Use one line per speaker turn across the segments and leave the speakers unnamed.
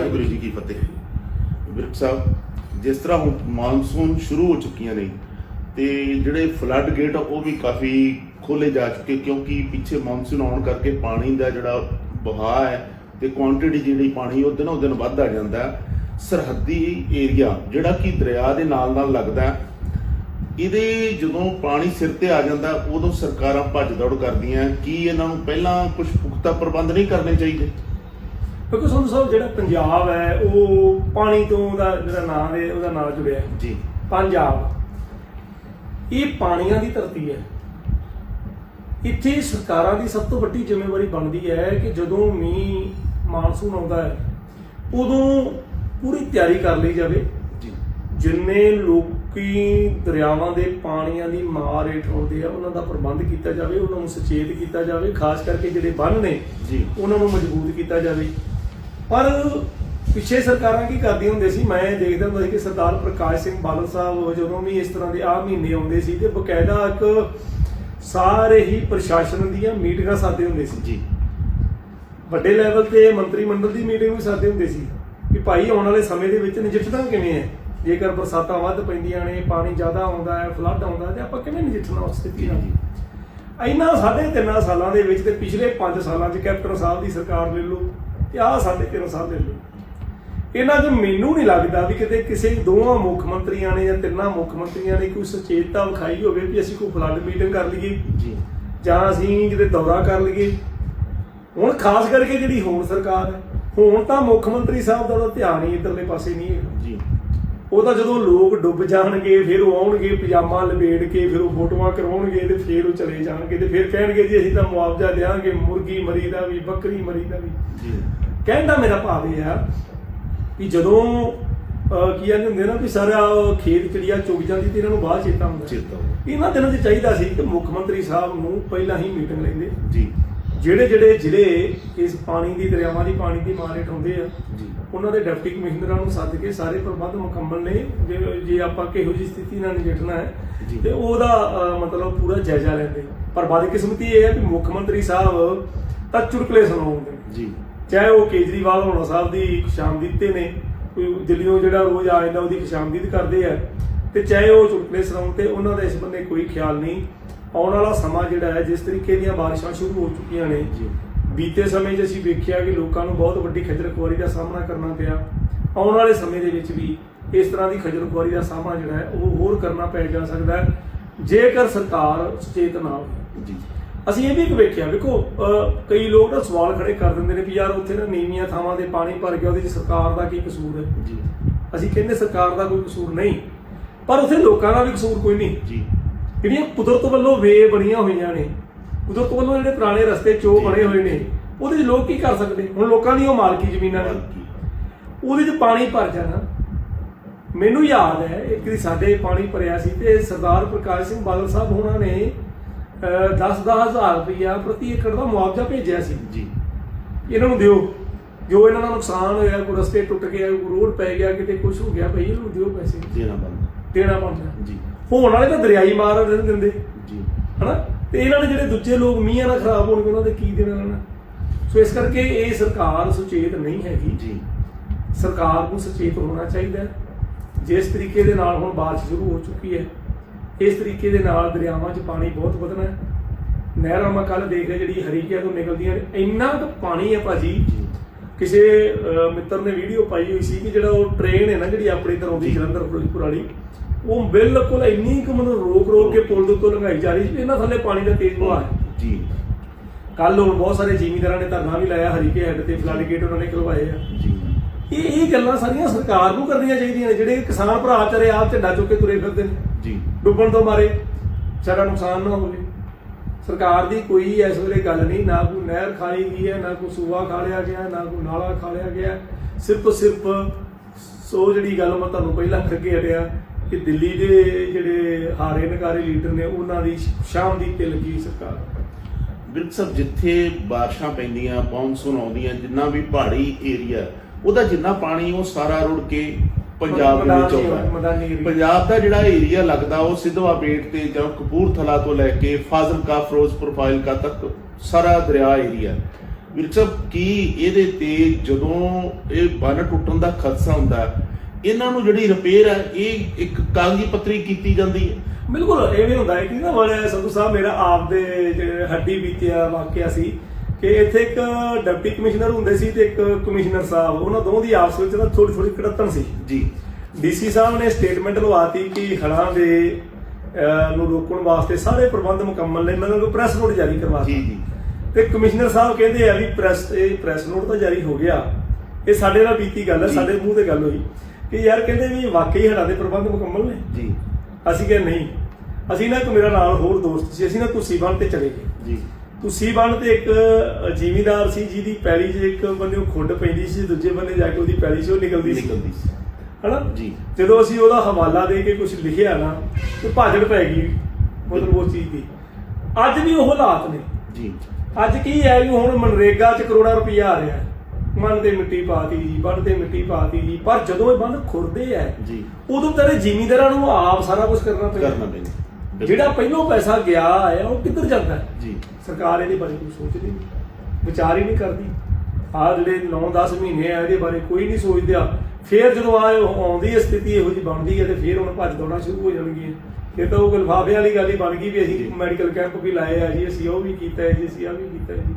ਵਾਹਿਗੁਰੂ ਜੀ ਕੀ ਫਤਿਹ। ਵਿਰਕ ਸਾਹਿਬ, ਜਿਸ ਤਰ੍ਹਾਂ ਹੁਣ ਮਾਨਸੂਨ ਸ਼ੁਰੂ ਹੋ ਚੁੱਕੀਆਂ ਨੇ, ਤੇ ਜਿਹੜੇ ਫਲੱਡ ਗੇਟ ਉਹ ਵੀ ਕਾਫੀ ਖੋਲੇ ਜਾ ਚੁੱਕੇ, ਕਿਉਂਕਿ ਪਿੱਛੇ ਮਾਨਸੂਨ ਆਉਣ ਕਰਕੇ ਪਾਣੀ ਦਾ ਜਿਹੜਾ ਵਹਾਅ ਹੈ ਤੇ ਕੁਆਂਟੀਟੀ ਜਿਹੜੀ ਪਾਣੀ, ਉਹ ਦਿਨੋਂ ਦਿਨ ਵੱਧਦਾ ਜਾਂਦਾ। ਸਰਹੱਦੀ ਏਰੀਆ ਜਿਹੜਾ ਕਿ ਦਰਿਆ ਦੇ ਨਾਲ ਨਾਲ ਲੱਗਦਾ ਇਹਦੇ ਜਦੋਂ ਪਾਣੀ ਸਿਰ ਤੇ ਆ ਜਾਂਦਾ, ਉਦੋਂ ਸਰਕਾਰਾਂ ਭੱਜ ਦੌੜ ਕਰਦੀਆਂ, ਕੀ ਇਹਨਾਂ ਨੂੰ ਪਹਿਲਾਂ ਕੁਝ ਪੁਖਤਾ ਪ੍ਰਬੰਧ ਨਹੀਂ ਕਰਨੇ ਚਾਹੀਦੇ?
ਕਿਉਂਕਿ ਸੰਧੂ ਸਾਹਿਬ ਜਿਹੜਾ ਪੰਜਾਬ ਹੈ ਉਹ ਪਾਣੀ ਤੋਂ ਦਾ ਜਿਹੜਾ ਨਾਮ ਹੈ ਉਹਦਾ ਨਾਮ ਜੁੜਿਆ ਹੈ।
ਜੀ।
ਪੰਜਾਬ। ਇਹ ਪਾਣੀਆਂ ਦੀ ਧਰਤੀ ਹੈ। ਇੱਥੇ ਸਰਕਾਰਾਂ ਦੀ ਸਭ ਤੋਂ ਵੱਡੀ ਜ਼ਿੰਮੇਵਾਰੀ ਬਣਦੀ ਹੈ ਕਿ ਜਦੋਂ ਮੀਂਹ ਮਾਨਸੂਨ ਆਉਂਦਾ ਹੈ ਉਦੋਂ ਪੂਰੀ ਤਿਆਰੀ ਕਰ ਲਈ ਜਾਵੇ।
ਜੀ।
ਜਿੰਨੇ ਲੋਕੀ ਦਰਿਆਵਾਂ ਦੇ ਪਾਣੀਆਂ ਦੀ ਮਾਰ ਹੇਠ ਆਉਂਦੇ ਆ ਉਹਨਾਂ ਦਾ ਪ੍ਰਬੰਧ ਕੀਤਾ ਜਾਵੇ ਉਹਨਾਂ ਨੂੰ ਸੁਚੇਤ ਕੀਤਾ ਜਾਵੇ ਖਾਸ ਕਰਕੇ ਜਿਹੜੇ ਬੰਨ ਨੇ
ਜੀ।
ਉਹਨਾਂ ਨੂੰ ਮਜ਼ਬੂਤ ਕੀਤਾ ਜਾਵੇ। ਪਰ ਪਿੱਛੇ ਸਰਕਾਰਾਂ ਕੀ ਕਰਦੀਆਂ ਹੁੰਦੇ ਸੀ? ਮੈਂ ਦੇਖਦਾ ਹੁੰਦਾ ਸੀ ਕਿ ਸਰਦਾਰ ਪ੍ਰਕਾਸ਼ ਸਿੰਘ ਬਾਦਲ ਸਾਹਿਬ ਜਦੋਂ ਵੀ ਇਸ ਤਰ੍ਹਾਂ ਦੇ ਆ ਮਹੀਨੇ ਆਉਂਦੇ ਸੀ ਤੇ ਬਕਾਇਦਾ ਇੱਕ ਸਾਰੇ ਹੀ ਪ੍ਰਸ਼ਾਸਨ ਦੀਆਂ ਮੀਟਿੰਗਾਂ ਸਾਦੇ ਹੁੰਦੇ ਸੀ।
ਜੀ।
ਵੱਡੇ ਲੈਵਲ ਤੇ ਮੰਤਰੀ ਮੰਡਲ ਦੀ ਮੀਟਿੰਗ ਵੀ ਸਾਦੇ ਹੁੰਦੇ ਸੀ ਕਿ ਭਾਈ ਆਉਣ ਵਾਲੇ ਸਮੇਂ ਦੇ ਵਿੱਚ ਨਜਿੱਠਣਾ ਕਿਵੇਂ ਹੈ? ਜੇਕਰ ਬਰਸਾਤਾਂ ਵੱਧ ਪੈਂਦੀਆਂ ਨੇ ਪਾਣੀ ਜ਼ਿਆਦਾ ਆਉਂਦਾ ਹੈ ਫਲੱਡ ਆਉਂਦਾ ਤੇ ਆਪਾਂ ਕਿਵੇਂ ਨਜਿੱਠਣਾ ਉਸ ਸਥਿਤੀ ਨਾਲ? ਇੰਨਾ ਸਾਢੇ ਤਿੰਨਾਂ ਸਾਲਾਂ ਦੇ ਵਿੱਚ ਤੇ ਪਿਛਲੇ 5 ਸਾਲਾਂ 'ਚ ਕੈਪਟਨ ਸਾਹਿਬ ਦੀ ਸਰਕਾਰ ਲੈ ਲਓ ਤੇ ਆਹ ਸਾਢੇ ਤਿੰਨ ਸਾਲ ਲੈ ਲਓ। ਇਹਨਾਂ 'ਚ ਮੈਨੂੰ ਨਹੀਂ ਲੱਗਦਾ ਵੀ ਕਿਤੇ ਕਿਸੇ ਦੋਵਾਂ ਮੁੱਖ ਮੰਤਰੀਆਂ ਨੇ ਜਾਂ ਤਿੰਨਾਂ ਮੁੱਖ ਮੰਤਰੀਆਂ ਨੇ ਕੋਈ ਸੁਚੇਤਤਾ ਵਿਖਾਈ ਹੋਵੇ ਵੀ ਅਸੀਂ ਕੋਈ ਫਲੱਡ ਮੀਟਿੰਗ ਕਰ ਲਈਏ
ਜੀ।
ਜਾਂ ਅਸੀਂ ਕਿਤੇ ਦੌਰਾ ਕਰ ਲਈਏ। ਹੁਣ ਖਾਸ ਕਰਕੇ ਜਿਹੜੀ ਹੁਣ ਸਰਕਾਰ ਹੈ ਹੁਣ ਤਾਂ ਮੁੱਖ ਮੰਤਰੀ ਸਾਹਿਬ ਦਾ ਤਾਂ ਧਿਆਨ ਹੀ ਇਧਰਲੇ ਪਾਸੇ ਨਹੀਂ ਹੈ
ਜੀ।
ਉਹ ਤਾਂ ਜਦੋਂ ਲੋਕ ਡੁੱਬ ਜਾਣਗੇ ਫਿਰ ਉਹ ਆਉਣਗੇ ਪਜਾਮਾ ਲਪੇਟ ਕੇ ਫਿਰ ਉਹ ਫੋਟੋਆਂ ਕਰਵਾਉਣਗੇ ਤੇ ਫਿਰ ਉਹ ਚਲੇ ਜਾਣਗੇ ਤੇ ਫਿਰ ਕਹਿਣਗੇ ਜੀ ਅਸੀਂ ਤਾਂ ਮੁਆਵਜ਼ਾ ਦੇਵਾਂਗੇ ਮੁਰਗੀ ਮਰੀ ਦਾ ਵੀ ਬੱਕਰੀ ਮਰੀ ਦਾ ਵੀ।
ਜੀ।
ਕਹਿਣ ਦਾ ਮੇਰਾ ਭਾਵ ਇਹ ਆ ਕਿ ਜਦੋਂ ਕੀ ਕਹਿੰਦੇ ਹੁੰਦੇ ਨਾ ਵੀ ਸਾਰਾ ਖੇਤ ਚਿੜੀਆ ਚੁਗ ਜਾਂਦੀ ਤੇ ਇਹਨਾਂ ਨੂੰ ਬਾਅਦ ਚੇਤਾ ਹੁੰਦਾ।
ਚੇਤਾ
ਇਹਨਾਂ ਦਿਨਾਂ 'ਚ ਚਾਹੀਦਾ ਸੀ ਕਿ ਮੁੱਖ ਮੰਤਰੀ ਸਾਹਿਬ ਨੂੰ ਪਹਿਲਾਂ ਹੀ ਮੀਟਿੰਗ ਲੈਂਦੇ।
ਜੀ।
ਜਿਹੜੇ ਜਿਹੜੇ ਜ਼ਿਲ੍ਹੇ ਇਸ ਪਾਣੀ ਦੀ ਦਰਿਆਵਾਂ ਦੀ ਪਾਣੀ ਦੀ ਮਾਰ ਹੇਠ ਹੁੰਦੇ ਆ
ਜੀ।
ਉਹਨਾਂ ਦੇ ਡਿਪਟੀ ਕਮਿਸ਼ਨਰਾਂ ਨੂੰ ਸੱਦ ਕੇ ਸਾਰੇ ਪ੍ਰਬੰਧ ਮੁਕੰਮਲ ਨੇ। ਜੇ- ਜੇ ਆਪਾਂ ਕਿਹੋ ਜਿਹੀ ਸਥਿਤੀ ਨਾਲ ਨਜਿੱਠਣਾ ਹੈ
ਜੀ।
ਤੇ ਉਹਦਾ ਮਤਲਬ ਪੂਰਾ ਜਾਇਜ਼ਾ ਲੈਂਦੇ ਪਰ ਬਦਕਿਸਮਤੀ ਇਹ ਹੈ ਕਿ ਮੁੱਖ ਮੰਤਰੀ ਸਾਹਿਬ ਤਾਂ ਚੁਟਕਲੇ ਸੁਣਾਉਂਦੇ
ਜੀ।
ਚਾਹੇ ਉਹ ਕੇਜਰੀਵਾਲ ਹੋਣਾ ਸਾਹਿਬ ਦੀ ਖੁਸ਼ਾਮਦੀਦ ਤੇ ਨੇ ਕੋਈ ਦਿੱਲੀੋਂ ਜਿਹੜਾ ਰੋਜ਼ ਆ ਜਾਂਦਾ ਉਹਦੀ ਖੁਸ਼ਾਮਦੀਦ ਕਰਦੇ ਆ ਤੇ ਚਾਹੇ ਉਹ ਚੁਟਕਲੇ ਸੁਣਾਉਣ ਤੇ ਉਹਨਾਂ ਦਾ ਇਸ ਬੰਨੇ ਕੋਈ ਖਿਆਲ ਨਹੀਂ। ਆਉਣ ਵਾਲਾ ਸਮਾਂ ਜਿਹੜਾ ਹੈ ਜਿਸ ਤਰੀਕੇ ਦੀਆਂ ਬਾਰਿਸ਼ਾਂ ਸ਼ੁਰੂ ਹੋ ਚੁੱਕੀਆਂ ਨੇ
ਜੀ।
ਬੀਤੇ ਸਮੇਂ 'ਚ ਅਸੀਂ ਵੇਖਿਆ ਕਿ ਲੋਕਾਂ ਨੂੰ ਬਹੁਤ ਵੱਡੀ ਖੱਜਲ ਖੁਆਰੀ ਦਾ ਸਾਹਮਣਾ ਕਰਨਾ ਪਿਆ। ਆਉਣ ਵਾਲੇ ਸਮੇਂ ਦੇ ਵਿੱਚ ਵੀ ਇਸ ਤਰ੍ਹਾਂ ਦੀ ਖੱਜਲ ਖੁਆਰੀ ਦਾ ਸਾਹਮਣਾ ਜਿਹੜਾ ਹੈ ਉਹ ਹੋਰ ਕਰਨਾ ਪੈ ਜਾ ਸਕਦਾ ਹੈ ਜੇਕਰ ਸਰਕਾਰ ਸੁਚੇਤ ਨਾ ਹੋਵੇ।
ਜੀ।
ਅਸੀਂ ਇਹ ਵੀ ਇੱਕ ਵੇਖਿਆ ਵੇਖੋ ਕਈ ਲੋਕ ਨਾ ਸਵਾਲ ਖੜੇ ਕਰ ਦਿੰਦੇ ਨੇ ਵੀ ਯਾਰ ਉੱਥੇ ਨਾ ਨੀਵੀਆਂ ਥਾਵਾਂ ਤੇ ਪਾਣੀ ਭਰ ਗਿਆ ਉਹਦੇ 'ਚ ਸਰਕਾਰ ਦਾ ਕੀ ਕਸੂਰ ਹੈ?
ਜੀ।
ਅਸੀਂ ਕਹਿੰਦੇ ਸਰਕਾਰ ਦਾ ਕੋਈ ਕਸੂਰ ਨਹੀਂ ਪਰ ਉੱਥੇ ਲੋਕਾਂ ਦਾ ਵੀ ਕਸੂਰ ਕੋਈ ਨਹੀਂ।
ਜੀ।
ਜਿਹੜੀਆਂ ਕੁਦਰਤ ਵੱਲੋਂ ਵੇ ਬਣੀਆਂ ਹੋਈਆਂ ਨੇ ਕੁਦਰਤ ਵੱਲੋਂ ਜਿਹੜੇ ਪੁਰਾਣੇ ਰਸਤੇ ਚੋ। ਬਣੇ ਹੋਏ ਨੇ ਉਹਦੇ 'ਚ ਲੋਕ ਕੀ ਕਰ ਸਕਦੇ? ਹੁਣ ਲੋਕਾਂ ਦੀ ਉਹ ਮਾਲਕੀ ਜ਼ਮੀਨਾਂ ਨੇ। ਉਹਦੇ 'ਚ ਪਾਣੀ ਭਰ ਜਾਣਾ। ਮੈਨੂੰ ਯਾਦ ਹੈ ਇੱਕ ਵਾਰੀ ਸਾਡੇ ਪਾਣੀ ਭਰਿਆ ਸੀ ਤੇ ਸਰਦਾਰ ਪ੍ਰਕਾਸ਼ ਸਿੰਘ ਬਾਦਲ ਸਾਹਿਬ ਉਹਨਾਂ ਨੇ 10-10000 ਰੁਪਇਆ ਪ੍ਰਤੀ ਏਕੜ ਦਾ ਮੁਆਵਜ਼ਾ ਭੇਜਿਆ ਸੀ।
ਜੀ।
ਇਹਨਾਂ ਨੂੰ ਦਿਓ। ਜੋ ਇਹਨਾਂ ਦਾ ਨੁਕਸਾਨ ਹੋਇਆ ਕੋਈ ਰਸਤੇ ਟੁੱਟ ਗਏ ਕੋਈ ਰੋਡ ਪੈ ਗਿਆ ਕਿਤੇ ਕੁਝ ਹੋ ਗਿਆ ਭਈ ਇਹਨੂੰ ਦਿਓ ਪੈਸੇ।
ਦੇਣਾ ਬੰਦਾ
ਦੇਣਾ ਪੈਂਦਾ।
ਜੀ।
ਹੋਣ ਵਾਲੇ ਤਾਂ ਦਰਿਆਈ ਮਾਰ ਨਹੀਂ ਦਿੰਦੇ।
ਜੀ।
ਹਨਾ? ਤੇ ਇਹਨਾਂ ਨੇ ਜਿਹੜੇ ਦੂਜੇ ਲੋਕ ਮੀਂਹਾਂ ਨਾਲ ਖਰਾਬ ਹੋਣਗੇ ਉਹਨਾਂ ਦੇ ਕੀ ਦੇਣਾ ਲੈਣਾ ਸੋ ਇਸ ਕਰਕੇ ਇਹ ਸਰਕਾਰ ਸੁਚੇਤ ਨਹੀਂ ਹੈਗੀ।
ਜੀ।
ਸਰਕਾਰ ਨੂੰ ਸੁਚੇਤ ਹੋਣਾ ਚਾਹੀਦਾ। ਜਿਸ ਤਰੀਕੇ ਦੇ ਨਾਲ ਹੁਣ ਬਾਰਿਸ਼ ਸ਼ੁਰੂ ਹੋ ਚੁੱਕੀ ਹੈ। ਇਸ ਤਰੀਕੇ ਦੇ ਨਾਲ ਦਰਿਆਵਾਂ 'ਚ ਪਾਣੀ ਬਹੁਤ ਵਧਣਾ ਹੈ। ਨਹਿਰਾਂ ਮੈਂ ਕੱਲ ਦੇਖ ਰਿਹਾ ਜਿਹੜੀ ਹਰੀਕਿਆਂ ਤੋਂ ਨਿਕਲਦੀਆਂ ਨੇ ਇੰਨਾ ਕੁ ਪਾਣੀ ਹੈ ਭਾਜੀ। ਕਿਸੇ ਮਿੱਤਰ ਨੇ ਵੀਡੀਓ ਪਾਈ ਹੋਈ ਸੀ ਕਿ ਜਿਹੜਾ ਉਹ ਟ੍ਰੇਨ ਹੈ ਨਾ ਜਿਹੜੀ ਆਪਣੇ ਇੱਧਰ ਆਉਂਦੀ ਜਲੰਧਰ ਫਿਰੋਜ਼ਪੁਰ ਵਾਲੀ ਉਹ ਬਿਲਕੁਲ ਇੰਨੀ ਕੁ ਮਤਲਬ ਰੋਕ ਰੋਕ ਕੇ ਪੁਲ ਦੇ ਉੱਤੋਂ ਲੰਘਾਈ ਜਾ ਰਹੀ ਸੀ। ਇਹਨਾਂ ਥੱਲੇ ਪਾਣੀ ਦਾ ਤੇਜ਼ ਵਹਾਅ ਹੈ।
ਜੀ।
ਕੱਲ ਹੁਣ ਬਹੁਤ ਸਾਰੇ ਜ਼ਿਮੀਂਦਾਰਾਂ ਨੇ ਧਰਨਾ ਵੀ ਲਾਇਆ ਹਰੀਕੇ ਹੈੱਡ ਤੇ ਫਲੱਡ ਗੇਟ ਉਹਨਾਂ ਨੇ ਖਲਵਾਏ ਆ।
ਜੀ।
ਇਹ ਇਹ ਗੱਲਾਂ ਸਾਰੀਆਂ ਸਰਕਾਰ ਨੂੰ ਕਰਨੀਆਂ ਚਾਹੀਦੀਆਂ ਨੇ ਜਿਹੜੇ ਕਿਸਾਨ ਭਰਾ ਵਿਚਾਰੇ ਆਪ ਝੰਡਾ ਚੁੱਕ ਕੇ ਤੁਰੇ ਫਿਰਦੇ ਨੇ।
ਜੀ।
ਡੁੱਬਣ ਤੋਂ ਮਾਰੇ, ਸਾਡਾ ਨੁਕਸਾਨ ਨਾ ਹੋਵੇ। ਸਰਕਾਰ ਦੀ ਕੋਈ ਇਸ ਵੇਲੇ ਗੱਲ ਨਹੀਂ, ਨਾ ਕੋਈ ਨਹਿਰ ਖਾਲੀ ਗਈ ਹੈ, ਨਾ ਕੋਈ ਸੂਆ ਖਾ ਲਿਆ ਗਿਆ, ਨਾ ਕੋਈ ਨਾਲਾ ਖਾ ਲਿਆ ਗਿਆ। ਸਿਰਫ ਸਿਰਫ ਸੋ ਜਿਹੜੀ ਗੱਲ ਮੈਂ ਤੁਹਾਨੂੰ ਪਹਿਲਾਂ ਕਰਕੇ ਹਟਿਆ ਕਿ ਦਿੱਲੀ ਦੇ ਜਿਹੜੇ ਹਾਰੇ ਨਕਾਰੇ ਲੀਡਰ ਨੇ, ਉਹਨਾਂ ਦੀ ਸ਼ਾਮ ਦੀ ਤੇ ਲੱਗੀ ਸਰਕਾਰ?
ਬਿਲਕੁਲ ਸਭ ਜਿੱਥੇ ਬਾਰਿਸ਼ਾਂ ਪੈਂਦੀਆਂ, ਮੌਨਸੂਨ ਆਉਂਦੀਆਂ, ਜਿੰਨਾ ਵੀ ਪਹਾੜੀ ਏਰੀਆ ਉਹਦਾ ਜਿੰਨਾ ਪਾਣੀ ਉਹ ਸਾਰਾ ਰੁੜ ਕੇ ਪੰਜਾਬ ਦੇ ਵਿੱਚ ਆਉਂਦਾ। ਪੰਜਾਬ ਦਾ ਜਿਹੜਾ ਏਰੀਆ ਲੱਗਦਾ ਉਹ ਸਿੱਧਵਾ ਬੇਟ ਤੇ ਜਾਂ ਕਪੂਰਥਲਾ ਤੋਂ ਲੈ ਕੇ ਫਾਜ਼ਿਲਕਾ ਫਿਰੋਜ਼ਪੁਰ ਫਾਜ਼ਿਲਕਾ ਤੱਕ ਸਾਰਾ ਦਰਿਆ ਏਰੀਆ ਵੀਰ ਸਾਹਿਬ ਕੀ ਇਹਦੇ ਤੇ ਜਦੋਂ ਇਹ ਬੰਨ ਟੁੱਟਣ ਦਾ ਖਦਸ਼ਾ ਹੁੰਦਾ ਇਹਨਾਂ ਨੂੰ ਜਿਹੜੀ ਰਿਪੇਅਰ ਹੈ ਇਹ ਇੱਕ ਕਾਗਜ਼ੀ ਪੱਤਰੀ ਕੀਤੀ ਜਾਂਦੀ ਹੈ?
ਬਿਲਕੁਲ ਇਹ ਵੀ ਹੁੰਦਾ ਹੈ ਕਿ ਨਾ ਬੜੇ ਸੰਧੂ ਸਾਹਿਬ ਮੇਰਾ ਆਪ ਦੇ ਜਿਹੜੇ ਹੱਡੀ ਬੀਤਿਆ ਵਾਕਿਆ ਸੀ ਕਿ ਇੱਥੇ ਇੱਕ ਡਿਪਟੀ ਕਮਿਸ਼ਨਰ ਹੁੰਦੇ ਸੀ ਤੇ ਇੱਕ ਕਮਿਸ਼ਨਰ ਸਾਹਿਬ ਉਹਨਾਂ ਦੋਵਾਂ ਦੀ ਆਪਸ ਵਿੱਚ ਨਾ ਥੋੜੀ ਥੋੜੀ ਕੜਤਨ ਸੀ।
ਜੀ।
ਡੀਸੀ ਸਾਹਿਬ ਨੇ ਸਟੇਟਮੈਂਟ ਲਵਾਤੀ ਕਿ ਹੜ੍ਹਾਂ ਦੇ ਨੂੰ ਰੋਕਣ ਵਾਸਤੇ ਸਾਰੇ ਪ੍ਰਬੰਧ ਮੁਕੰਮਲ ਨੇ ਮੈਨੂੰ ਕੋਈ ਪ੍ਰੈਸ ਨੋਟ ਜਾਰੀ ਕਰਵਾ
ਜੀ
ਦਿੱਤਾ।
ਜੀ
ਤੇ ਕਮਿਸ਼ਨਰ ਸਾਹਿਬ ਕਹਿੰਦੇ ਆ ਵੀ ਪ੍ਰੈਸ ਇਹ ਪ੍ਰੈਸ ਨੋਟ ਤਾਂ ਜਾਰੀ ਹੋ ਗਿਆ। ਇਹ ਸਾਡੇ ਨਾਲ ਬੀਤੀ ਗੱਲ ਹੈ
ਜੀ।
ਸਾਡੇ ਮੂੰਹ ਤੇ ਗੱਲ ਹੋਈ। ਕਿ ਯਾਰ ਕਹਿੰਦੇ ਵੀ ਵਾਕਈ ਹੜ੍ਹਾਂ ਦੇ ਪ੍ਰਬੰਧ ਮੁਕੰਮਲ ਨੇ?
ਜੀ।
ਅਸੀਂ ਕਿਹਾ ਨਹੀਂ। ਅਸੀਂ ਨਾ ਇੱਕ ਮੇਰਾ ਨਾਲ ਹੋਰ ਦੋਸਤ ਸੀ ਅਸੀਂ ਨਾ ਕੁਸੀ ਬੰਨ ਤੇ ਚਲੇ ਗਏ।
ਜੀ।
ਕੁਸੀ ਬੰਨ ਤੇ ਇੱਕ ਜ਼ਿਮੀਦਾਰ ਸੀ ਜਿਹਦੀ ਪੈਲੀ 'ਚ ਇੱਕ ਬੰਨੇ ਖੁੱਡ ਪੈਂਦੀ ਸੀ ਦੂਜੇ ਬੰਨੇ ਜਾ ਕੇ ਉਹਦੀ ਪੈਲੀ 'ਚ ਉਹ ਨਿਕਲਦੀ ਸੀ।
ਨਿਕਲਦੀ ਸੀ।
ਹਨਾ?
ਜੀ।
ਜਦੋਂ ਅਸੀਂ ਉਹਦਾ ਹਵਾਲਾ ਦੇ ਕੇ ਕੁਝ ਲਿਖਿਆ ਨਾ ਤੇ ਭਾਜੜ ਪੈ ਗਈ ਮਤਲਬ ਉਸ ਚੀਜ਼ ਦੀ। ਅੱਜ ਵੀ ਉਹ ਹਾਲਾਤ ਨੇ।
ਜੀ।
ਅੱਜ ਕੀ ਹੈ ਵੀ ਹੁਣ ਮਨਰੇਗਾ 'ਚ ਕਰੋੜਾਂ ਰੁਪਈਆ ਆ ਰਿਹਾ ਮਨ ਤੇ ਮਿੱਟੀ ਪਾਤੀ ਜੀ ਬੰਨ ਤੇ ਮਿੱਟੀ ਪਾਤੀ ਜੀ ਪਰ ਜਦੋਂ ਇਹ ਬੰਦ ਖੁਰਦੇ ਆ
ਜੀ।
ਉਦੋਂ ਤੇਰੇ ਜ਼ਿਮੀਂਦਾਰਾਂ ਨੂੰ ਆਪ ਸਾਰਾ ਕੁਝ ਕਰਨਾ
ਕਰਨਾ
ਪੈਂਦਾ
ਪੈਂਦਾ।
ਜਿਹੜਾ ਪਹਿਲੋਂ ਪੈਸਾ ਗਿਆ ਹੈ ਉਹ ਕਿੱਧਰ ਜਾਂਦਾ ਹੈ?
ਜੀ।
ਸਰਕਾਰ ਇਹਦੇ ਬਾਰੇ ਕੁਝ ਸੋਚਦੀ ਨਹੀਂ ਵਿਚਾਰ ਹੀ ਨਹੀਂ ਕਰਦੀ। ਆਹ ਜਿਹੜੇ 9-10 ਮਹੀਨੇ ਆ ਇਹਦੇ ਬਾਰੇ ਕੋਈ ਨਹੀਂ ਸੋਚਦਾ। ਫੇਰ ਜਦੋਂ ਆ ਆਉਂਦੀ ਹੈ ਸਥਿਤੀ ਇਹੋ ਜਿਹੀ ਬਣਦੀ ਹੈ ਤੇ ਫੇਰ ਹੁਣ ਭੱਜ ਦੌੜਾਂ ਸ਼ੁਰੂ ਹੋ ਜਾਣਗੀਆਂ। ਇਹ ਤਾਂ ਉਹ ਗਲਫਾਫੇ ਵਾਲੀ ਗੱਲ ਹੀ ਬਣ ਗਈ ਵੀ ਅਸੀਂ
ਜੀ।
ਮੈਡੀਕਲ ਕੈਂਪ ਵੀ ਲਾਏ ਆ ਜੀ ਅਸੀਂ ਉਹ ਵੀ ਕੀਤਾ ਹੈ ਜੀ ਅਸੀਂ ਆ ਵੀ ਕੀਤਾ ਹੈ ਜੀ।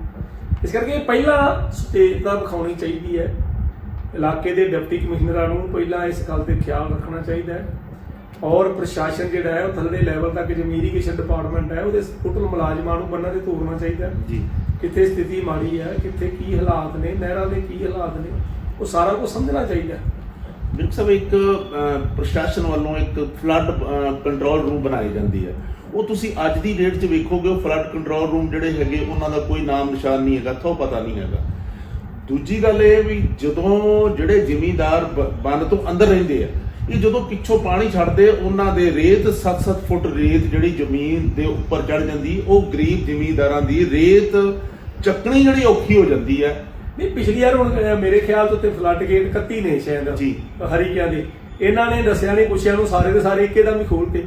ਇਸ ਕਰਕੇ ਪਹਿਲਾਂ ਸਟੇਜ ਦਾ ਵਿਖਾਉਣੀ ਚਾਹੀਦੀ ਹੈ। ਇਲਾਕੇ ਦੇ ਡਿਪਟੀ ਕਮਿਸ਼ਨਰਾਂ ਨੂੰ ਪਹਿਲਾਂ ਇਸ ਗੱਲ ਤੇ ਖਿਆਲ ਰੱਖਣਾ ਚਾਹੀਦਾ ਹੈ। ਔਰ ਪ੍ਰਸ਼ਾਸਨ ਜਿਹੜਾ ਹੈ ਉਹ ਥੱਲੇ ਲੈਵਲ ਤੱਕ ਜਿਵੇਂ ਇਰੀਗੇਸ਼ਨ ਡਿਪਾਰਟਮੈਂਟ ਹੈ ਉਹਦੇ ਟੋਟਲ ਮੁਲਾਜ਼ਮਾਂ ਨੂੰ ਬੰਨਾਂ ਤੇ ਤੋਰਨਾ ਚਾਹੀਦਾ
ਜੀ।
ਕਿੱਥੇ ਸਥਿਤੀ ਮਾੜੀ ਹੈ ਕਿੱਥੇ ਕੀ ਹਾਲਾਤ ਨੇ ਨਹਿਰਾਂ ਦੇ ਕੀ ਹਾਲਾਤ ਨੇ ਉਹ ਸਾਰਾ ਕੁਝ ਸਮਝਣਾ ਚਾਹੀਦਾ।
ਬਿਲਕੁਲ ਸਭ ਇੱਕ ਪ੍ਰਸ਼ਾਸਨ ਵੱਲੋਂ ਇੱਕ ਫਲੱਡ ਕੰਟਰੋਲ ਰੂਮ ਬਣਾਈ ਜਾਂਦੀ ਹੈ। ਉਹ ਤੁਸੀਂ ਅੱਜ ਦੀ ਡੇਟ 'ਚ ਵੇਖੋਗੇ ਉਹ ਫਲੱਡ ਕੰਟਰੋਲ ਰੂਮ ਜਿਹੜੇ ਹੈਗੇ ਉਹਨਾਂ ਦਾ ਕੋਈ ਨਾਮ ਨਿਸ਼ਾਨ ਨਹੀਂ ਹੈਗਾ ਥੋ ਪਤਾ ਨਹੀਂ ਹੈਗਾ। ਦੂਜੀ ਗੱਲ ਇਹ ਵੀ ਜਦੋਂ ਜਿਹੜੇ ਜ਼ਿਮੀਂਦਾਰ ਬ- ਬੰਨ ਤੋਂ ਅੰਦਰ ਰਹਿੰਦੇ ਆ ਇਹ ਜਦੋਂ ਪਿੱਛੋਂ ਪਾਣੀ ਛੱਡਦੇ ਉਹਨਾਂ ਦੇ ਰੇਤ 7-7 ਫੁੱਟ ਰੇਤ ਜਿਹੜੀ ਜ਼ਮੀਨ ਦੇ ਉੱਪਰ ਚੜ ਜਾਂਦੀ ਉਹ ਗਰੀਬ ਜ਼ਿਮੀਂਦਾਰਾਂ ਦੀ ਰੇਤ ਚੱਕਣੀ ਜਿਹੜੀ ਔਖੀ ਹੋ ਜਾਂਦੀ ਹੈ।
ਨਹੀਂ ਪਿਛਲੀ ਵਾਰ ਹੁਣ ਮੇਰੇ ਖਿਆਲ ਤੋਂ ਤੇ ਫਲੱਡ ਗੇਟ 31 ਨੇ ਸ਼ਾਇਦ
ਜੀ।
ਹਰੀਕਿਆਂ ਦੇ। ਇਹਨਾਂ ਨੇ ਦੱਸਿਆ ਨਹੀਂ ਪੁੱਛਿਆ ਨੂੰ ਸਾਰੇ ਦੇ ਸਾਰੇ ਇੱਕੇ ਦਮ ਹੀ ਖੋਲਤੇ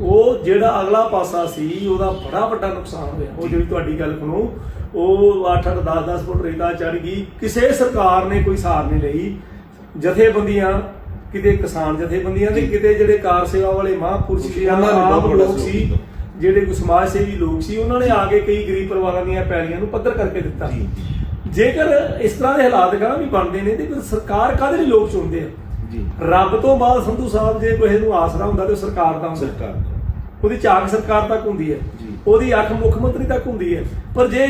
ਉਹ ਜਿਹੜਾ ਅਗਲਾ ਪਾਸਾ ਸੀ ਉਹਦਾ ਬੜਾ ਵੱਡਾ ਨੁਕਸਾਨ ਹੋਇਆ। ਉਹ ਜਿਹੜੀ ਤੁਹਾਡੀ ਗੱਲ ਸੁਣੋ ਉਹ 8-8 10-10 ਫੁੱਟ ਰੇਤਾ ਚੜ ਗਈ। ਕਿਸੇ ਸਰਕਾਰ ਨੇ ਕੋਈ ਸਾਰ ਨਹੀਂ ਲਈ। ਜਥੇਬੰਦੀਆਂ ਕਿਤੇ ਕਿਸਾਨ ਜਥੇਬੰਦੀਆਂ
ਜੀ।
ਕਿਤੇ ਜਿਹੜੇ ਕਾਰ ਸੇਵਾ ਵਾਲੇ ਮਹਾਂਪੁਰਸ਼
ਬਹੁਤ ਵੱਡਾ
ਲੋਕ ਸੀ। ਜਿਹੜੇ ਕੋਈ ਸਮਾਜ ਸੇਵੀ ਲੋਕ ਸੀ ਉਹਨਾਂ ਨੇ ਆ ਕੇ ਕਈ ਗਰੀਬ ਪਰਿਵਾਰਾਂ ਦੀਆਂ ਪੈਲੀਆਂ ਨੂੰ ਪੱਧਰ ਕਰਕੇ ਦਿੱਤਾ।
ਜੀ
ਜੇਕਰ ਇਸ ਤਰ੍ਹਾਂ ਦੇ ਹਾਲਾਤ ਕਰਾਂ ਵੀ ਬਣਦੇ ਨੇ ਤੇ ਫਿਰ ਸਰਕਾਰ ਕਾਹਦੇ ਲਈ ਲੋਕ ਚੁਣਦੇ ਆ?
ਜੀ।
ਰੱਬ ਤੋਂ ਬਾਅਦ ਸੰਧੂ ਸਾਹਿਬ ਜੇ ਕਿਸੇ ਨੂੰ ਆਸਰਾ ਹੁੰਦਾ ਤੇ ਸਰਕਾਰ ਦਾ
ਸਰਕਾਰ
ਉਹਦੀ ਝਾਕ ਸਰਕਾਰ ਤੱਕ ਹੁੰਦੀ ਹੈ।
ਜੀ।
ਉਹਦੀ ਅੱਖ ਮੁੱਖ ਮੰਤਰੀ ਤੱਕ ਹੁੰਦੀ ਹੈ। ਪਰ ਜੇ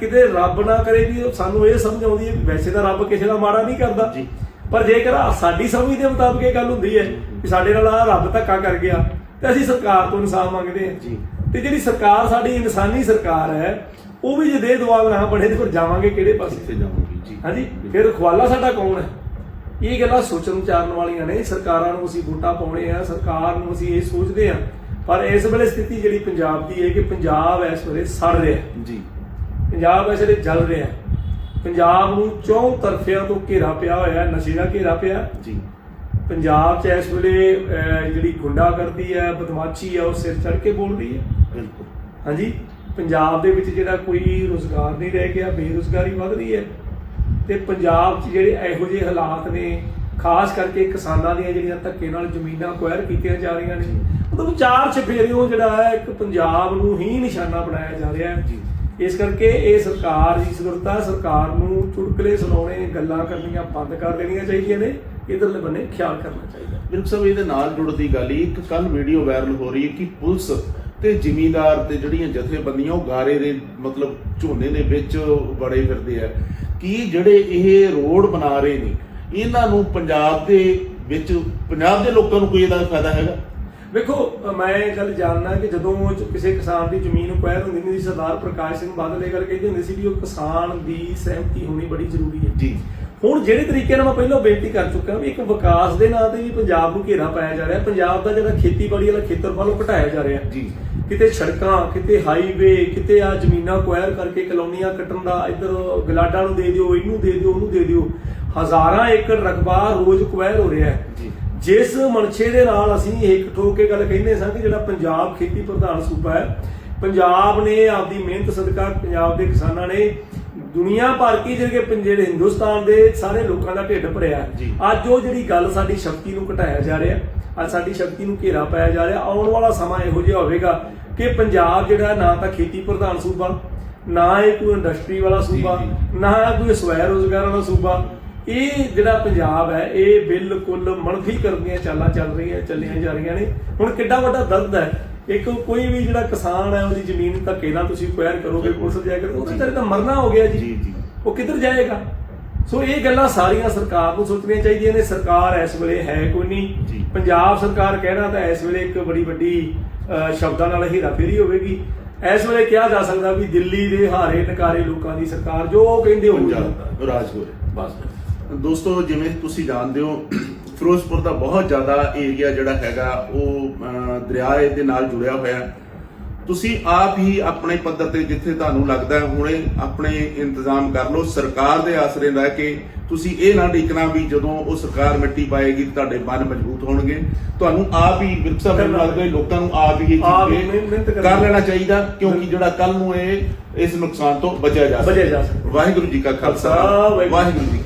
ਕਿਤੇ ਰੱਬ ਨਾ ਕਰੇ ਵੀ ਸਾਨੂੰ ਇਹ ਸਮਝ ਆਉਂਦੀ ਹੈ ਵੈਸੇ ਤਾਂ ਰੱਬ ਕਿਸੇ ਦਾ ਮਾੜਾ ਨਹੀਂ ਕਰਦਾ।
ਜੀ।
ਪਰ ਜੇਕਰ ਸਾਡੀ ਸਮਝ ਦੇ ਮੁਤਾਬਕ ਇਹ ਗੱਲ ਹੁੰਦੀ ਹੈ ਕਿ ਸਾਡੇ ਨਾਲ ਆ ਰੱਬ ਧੱਕਾ ਕਰ ਗਿਆ ਤੇ ਅਸੀਂ ਸਰਕਾਰ ਤੋਂ ਇਨਸਾਫ ਮੰਗਦੇ ਹਾਂ।
ਜੀ।
ਤੇ ਜਿਹੜੀ ਸਰਕਾਰ ਸਾਡੀ ਇਨਸਾਨੀ ਸਰਕਾਰ ਹੈ ਉਹ ਵੀ ਜੇ ਦੇ ਦਵਾਲ ਨਾ ਬਣੇ ਤੇ ਫਿਰ ਜਾਵਾਂਗੇ ਕਿਹੜੇ ਪਾਸੇ?
ਕਿੱਥੇ ਜਾਵਾਂਗੇ? ਜੀ।
ਹਾਂਜੀ ਫਿਰ ਖਵਾਲਾ ਸਾਡਾ ਕੌਣ ਹੈ? ਇਹ ਗੱਲਾਂ ਸੋਚਣ ਵਿਚਾਰਨ ਵਾਲੀਆਂ ਨੇ ਸਰਕਾਰਾਂ ਨੂੰ ਅਸੀਂ ਵੋਟਾਂ ਪਾਉਣੇ ਆ ਸਰਕਾਰ ਨੂੰ ਅਸੀਂ ਇਹ ਸੋਚਦੇ ਆ ਪਰ ਇਸ ਵੇਲੇ ਸਥਿਤੀ ਜਿਹੜੀ ਪੰਜਾਬ ਦੀ ਹੈ ਕਿ ਪੰਜਾਬ ਇਸ ਵੇਲੇ ਸੜ ਰਿਹਾ।
ਜੀ।
ਪੰਜਾਬ ਇਸ ਵੇਲੇ ਜਲ ਰਿਹਾ। ਪੰਜਾਬ ਨੂੰ ਚੌਂ ਤਰਫਿਆਂ ਤੋਂ ਘੇਰਾ ਪਿਆ ਹੋਇਆ ਹੈ, ਨਸ਼ੇ ਦਾ ਘੇਰਾ ਪਿਆ
ਜੀ।
ਪੰਜਾਬ 'ਚ ਇਸ ਵੇਲੇ ਜਿਹੜੀ ਗੁੰਡਾਗਰਦੀ ਹੈ ਬਦਮਾਸ਼ੀ ਹੈ ਉਹ ਸਿਰ ਚੜ ਕੇ ਬੋਲ ਰਹੀ ਹੈ।
ਬਿਲਕੁਲ।
ਹਾਂਜੀ? ਪੰਜਾਬ ਦੇ ਵਿੱਚ ਜਿਹੜਾ ਕੋਈ ਰੋਜ਼ਗਾਰ ਨਹੀਂ ਰਹਿ ਗਿਆ ਬੇਰੁਜ਼ਗਾਰੀ ਵੱਧ ਰਹੀ ਹੈ। ਤੇ ਪੰਜਾਬ 'ਚ ਜਿਹੜੇ ਇਹੋ ਜਿਹੇ ਹਾਲਾਤ ਨੇ ਖਾਸ ਕਰਕੇ ਕਿਸਾਨਾਂ ਦੀਆਂ ਜਿਹੜੀਆਂ ਧੱਕੇ ਨਾਲ ਜ਼ਮੀਨਾਂ ਕੁਐਰ ਕੀਤੀਆਂ ਜਾ ਰਹੀਆਂ ਨੇ ਮਤਲਬ ਚਾਰ ਚਫੇਰਿਓਂ ਜਿਹੜਾ ਹੈ ਇੱਕ ਪੰਜਾਬ ਨੂੰ ਹੀ ਨਿਸ਼ਾਨਾ ਬਣਾਇਆ ਜਾ ਰਿਹਾ ਹੈ।
ਜੀ।
ਇਸ ਕਰਕੇ ਇਹ ਸਰਕਾਰ ਦੀ ਸੁਰਤਾ ਸਰਕਾਰ ਨੂੰ ਚੁਟਕਲੇ ਸੁਣਾਉਣੇ, ਗੱਲਾਂ ਕਰਨੀਆਂ ਬੰਦ ਕਰ ਦੇਣੀਆਂ ਚਾਹੀਦੀਆਂ ਨੇ, ਇਧਰਲੇ ਬੰਨੇ ਖਿਆਲ ਕਰਨਾ ਚਾਹੀਦਾ।
ਬਿਲਕੁਲ ਸਭ ਇਹਦੇ ਨਾਲ ਜੁੜਦੀ ਗੱਲ ਇੱਕ ਕੱਲ ਵੀਡੀਓ ਵਾਇਰਲ ਹੋ ਰਹੀ ਹੈ ਕਿ ਪੁਲਿਸ ਤੇ ਜ਼ਿਮੀਂਦਾਰ ਤੇ ਜਿਹੜੀਆਂ ਜਥੇਬੰਦੀਆਂ, ਉਹ ਗਾਰੇ ਦੇ ਮਤਲਬ ਝੋਨੇ ਦੇ ਵਿੱਚ ਬੜੇ ਫਿਰਦੇ ਆ। ਕਿ ਜਿਹੜੇ ਇਹ ਰੋਡ ਬਣਾ ਰਹੇ ਨੇ, ਇਹਨਾਂ ਨੂੰ ਪੰਜਾਬ ਦੇ ਵਿੱਚ, ਪੰਜਾਬ ਦੇ ਲੋਕਾਂ ਨੂੰ ਕੋਈ ਇਹਦਾ ਫਾਇਦਾ ਹੈਗਾ?
ਵੇਖੋ ਮੈਂ ਇਹ ਗੱਲ ਜਾਣਨਾ ਕਿ ਜਦੋਂ ਉਹ ਕਿਸੇ ਕਿਸਾਨ ਦੀ ਜ਼ਮੀਨ ਕੁਐਰ ਹੁੰਦੀ ਨਹੀਂ ਸੀ ਸਰਦਾਰ ਪ੍ਰਕਾਸ਼ ਸਿੰਘ ਬਾਦਲ ਇਹ ਗੱਲ ਕਹਿੰਦੇ ਹੁੰਦੇ ਸੀ ਵੀ ਉਹ ਕਿਸਾਨ ਦੀ ਸਹਿਮਤੀ ਹੋਣੀ ਬੜੀ ਜ਼ਰੂਰੀ ਹੈ।
ਜੀ।
ਹੁਣ ਜਿਹੜੇ ਤਰੀਕੇ ਨਾਲ ਮੈਂ ਪਹਿਲਾਂ ਬੇਨਤੀ ਕਰ ਚੁੱਕਾ ਵੀ ਇੱਕ ਵਿਕਾਸ ਦੇ ਨਾਂ ਤੇ ਵੀ ਪੰਜਾਬ ਨੂੰ ਘੇਰਾ ਪਾਇਆ ਜਾ ਰਿਹਾ ਪੰਜਾਬ ਦਾ ਜਿਹੜਾ ਖੇਤੀਬਾੜੀ ਵਾਲਾ ਖੇਤਰ ਵੱਲੋਂ ਘਟਾਇਆ ਜਾ ਰਿਹਾ।
ਜੀ।
ਕਿਤੇ ਸੜਕਾਂ ਕਿਤੇ ਹਾਈਵੇ ਕਿਤੇ ਆ ਜ਼ਮੀਨਾਂ ਕੁਐਰ ਕਰਕੇ ਕਲੋਨੀਆਂ ਕੱਟਣ ਦਾ ਇੱਧਰ ਗਲਾਡਾ ਨੂੰ ਦੇ ਦਿਓ ਇਹਨੂੰ ਦੇ ਦਿਓ ਉਹਨੂੰ ਦੇ ਦਿਓ। ਹਜ਼ਾਰਾਂ ਏਕੜ ਰਕਬਾ ਰੋਜ਼ ਕੁਐਰ ਹੋ ਰਿਹਾ ਹੈ।
ਜੀ।
ਜਿਸ ਮਨਸ਼ੇ ਦੇ ਨਾਲ ਅਸੀਂ ਇੱਕ ਠੋਕ ਕੇ ਗੱਲ ਕਹਿੰਦੇ ਸਾਂ ਕਿ ਜਿਹੜਾ ਪੰਜਾਬ ਖੇਤੀ ਪ੍ਰਧਾਨ ਸੂਬਾ ਹੈ ਪੰਜਾਬ ਨੇ ਆਪਦੀ ਮਿਹਨਤ ਸਦਕਾ ਪੰਜਾਬ ਦੇ ਕਿਸਾਨਾਂ ਨੇ ਦੁਨੀਆ ਭਰ ਕੀ ਜਿਹੜੇ ਪੰ- ਜਿਹੜੇ ਹਿੰਦੁਸਤਾਨ ਦੇ ਸਾਰੇ ਲੋਕਾਂ ਦਾ ਢਿੱਡ ਭਰਿਆ। ਅੱਜ ਉਹ ਜਿਹੜੀ ਗੱਲ ਸਾਡੀ ਸ਼ਕਤੀ ਨੂੰ ਘਟਾਇਆ ਜਾ ਰਿਹਾ ਅੱਜ ਸਾਡੀ ਸ਼ਕਤੀ ਨੂੰ ਘੇਰਾ ਪਾਇਆ ਜਾ ਰਿਹਾ ਆਉਣ ਵਾਲਾ ਸਮਾਂ ਇਹੋ ਜਿਹਾ ਹੋਵੇਗਾ ਕਿ ਪੰਜਾਬ ਜਿਹੜਾ ਨਾ ਤਾਂ ਖੇਤੀ ਪ੍ਰਧਾਨ ਸੂਬਾ ਨਾ ਇਹ ਕੋਈ ਇੰਡਸਟਰੀ ਵਾਲਾ ਸੂਬਾ ਨਾ ਕੋਈ ਸਵੈ ਰੋਜ਼ਗਾਰ ਵਾਲਾ ਸੂਬਾ ਇਹ ਜਿਹੜਾ ਪੰਜਾਬ ਹੈ ਇਹ ਬਿਲਕੁਲ ਮਨਫੀ ਕਰਦੀਆਂ ਚਾਲਾਂ ਚੱਲ ਰਹੀਆਂ ਚੱਲੀਆਂ ਜਾ ਰਹੀਆਂ ਨੇ। ਹੁਣ ਕਿੱਡਾ ਵੱਡਾ ਦਰਦ ਹੈ। ਇੱਕ ਕੋਈ ਵੀ ਜਿਹੜਾ ਕਿਸਾਨ ਹੈ ਉਹਦੀ ਜ਼ਮੀਨ ਧੱਕੇ ਨਾਲ ਤੁਸੀਂ ਕੁਐਰ ਕਰੋਗੇ ਪੁਲਿਸ ਜਾਇਆ ਕਰੋਗੇ ਉਹਦੇ ਤਾਂ ਮਰਨਾ ਹੋ ਗਿਆ
ਜੀ।
ਜੀ
ਜੀ।
ਉਹ ਕਿੱਧਰ ਜਾਏਗਾ? ਸੋ ਇਹ ਗੱਲਾਂ ਸਾਰੀਆਂ ਸਰਕਾਰ ਨੂੰ ਸੋਚਣੀਆਂ ਚਾਹੀਦੀਆਂ ਨੇ। ਸਰਕਾਰ ਇਸ ਵੇਲੇ ਹੈ ਕੋਈ
ਜੀ।
ਨਹੀਂ ਪੰਜਾਬ ਸਰਕਾਰ ਕਹਿਣਾ ਤਾਂ ਇਸ ਵੇਲੇ ਇੱਕ ਬੜੀ ਵੱਡੀ ਸ਼ਬਦਾਂ ਨਾਲ ਹੀਰਾਫੇਰੀ ਹੋਵੇਗੀ। ਇਸ ਵੇਲੇ ਕਿਹਾ ਜਾ ਸਕਦਾ ਵੀ ਦਿੱਲੀ ਦੇ ਹਾਰੇ ਨਕਾਰੇ ਲੋਕਾਂ ਦੀ ਸਰਕਾਰ ਜੋ ਉਹ ਕਹਿੰਦੇ ਹੋ
ਪੰਜਾਬ ਰਾਜ ਹੋ ਰਿਹਾ।
ਬਸ।
ਦੋਸਤੋ ਜਿਵੇਂ ਤੁਸੀਂ ਜਾਣਦੇ ਹੋ ਫਿਰੋਜ਼ਪੁਰ ਦਾ ਬਹੁਤ ਜ਼ਿਆਦਾ ਏਰੀਆ ਜਿਹੜਾ ਹੈਗਾ ਉਹ ਦਰਿਆ ਦੇ ਨਾਲ ਜੁੜਿਆ ਹੋਇਆ। ਤੁਸੀਂ ਆਪ ਹੀ ਆਪਣੇ ਪੱਧਰ ਤੇ ਜਿੱਥੇ ਤੁਹਾਨੂੰ ਲੱਗਦਾ ਹੈ ਹੁਣੇ ਆਪਣੇ ਇੰਤਜ਼ਾਮ ਕਰ ਲਓ। ਸਰਕਾਰ ਦੇ ਆਸਰੇ ਰਹਿ ਕੇ ਤੁਸੀਂ ਇਹ ਨਾ ਢੀਕਣਾ ਵੀ ਜਦੋਂ ਉਹ ਸਰਕਾਰ ਮਿੱਟੀ ਪਾਏਗੀ ਤੁਹਾਡੇ ਬੰਨ ਮਜ਼ਬੂਤ ਹੋਣਗੇ। ਤੁਹਾਨੂੰ ਆਪ ਹੀ ਵਿਰਸਾ ਮੈਨੂੰ ਲੱਗਦਾ ਲੋਕਾਂ ਨੂੰ ਆਪ ਹੀ ਕਰ ਲੈਣਾ ਚਾਹੀਦਾ ਕਿਉਂਕਿ ਜਿਹੜਾ ਕੱਲ ਨੂੰ ਇਹ ਇਸ ਨੁਕਸਾਨ ਤੋਂ ਬਚਿਆ ਜਾ
ਸਕਦਾ।
ਵਾਹਿਗੁਰੂ ਜੀ ਕਾ ਖਾਲਸਾ
ਵਾਹਿਗੁਰੂ
ਜੀ